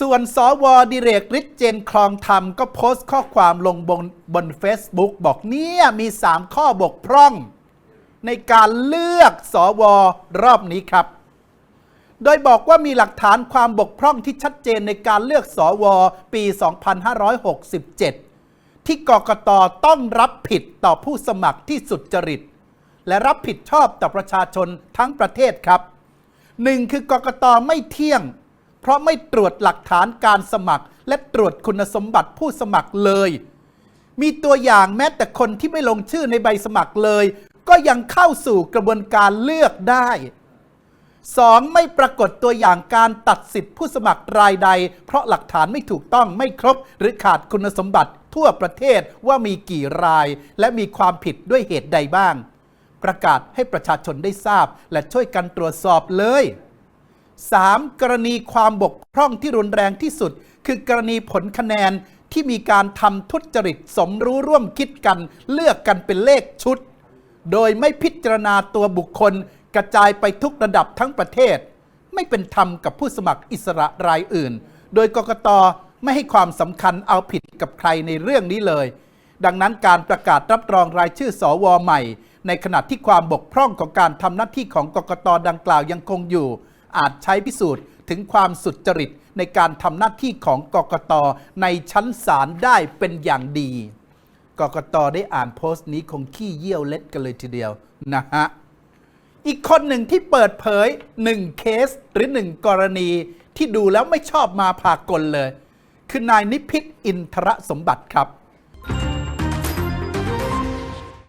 ส่วนสวดิเรกฤทธิ์เจนคลองธรรมก็โพสต์ข้อความลงบนบน Facebook บอกเนี่ยมี 3 ข้อบกพร่อง ในการเลือกสวรอบนี้ครับ โดยบอกว่ามีหลักฐานความบกพร่องที่ชัดเจนในการเลือกสวปี 2567 ที่กกตต้องรับผิดต่อผู้สมัครที่สุดจริต และรับผิดชอบต่อประชาชนทั้งประเทศครับหนึ่งคือกกตไม่เที่ยง เพราะไม่ตรวจหลักฐานการสมัคร และตรวจคุณสมบัติผู้สมัครเลย มีตัวอย่างแม้แต่คนที่ไม่ลงชื่อในใบสมัครเลย ก็ยังเข้าสู่กระบวนการเลือกได้ 2. ไม่ปรากฏตัวอย่างการตัดสิทธิผู้สมัครรายใด เพราะหลักฐานไม่ถูกต้องไม่ครบ หรือขาดคุณสมบัติทั่วประเทศว่ามีกี่ราย และมีความผิดด้วยเหตุใดบ้าง ประกาศให้ประชาชนได้ทราบ และช่วยกันตรวจสอบเลย 3. กรณีความบกพร่องที่รุนแรงที่สุด คือกรณีผลคะแนนที่มีการทำทุจริตสมรู้ร่วมคิดกัน เลือกกันเป็นเลขชุด โดยไม่พิจารณาตัวบุคคล กระจายไปทุกระดับทั้งประเทศ ไม่เป็นธรรมกับผู้สมัครอิสระรายอื่น โดยกกตไม่ให้ความสำคัญเอาผิดกับใครในเรื่องนี้เลย ดังนั้นการประกาศรับรองรายชื่อสวใหม่ ในขณะที่ความบกพร่องของการทำหน้าที่ของกกตดังกล่าวยังคงอยู่ อาจใช้พิสูจน์ถึงความสุจริตในการทำหน้าที่ของกกตในชั้นศาลได้เป็นอย่างดี กกตได้อ่านโพสต์นี้คงขี้เยี่ยวเล็ดกันเลยทีเดียวนะฮะ อีกคนหนึ่งที่เปิดเผยหนึ่งเคสหรือหนึ่งกรณีที่ดูแล้วไม่ชอบมาพากลเลย คือนายนิพิษอินทรสมบัติครับ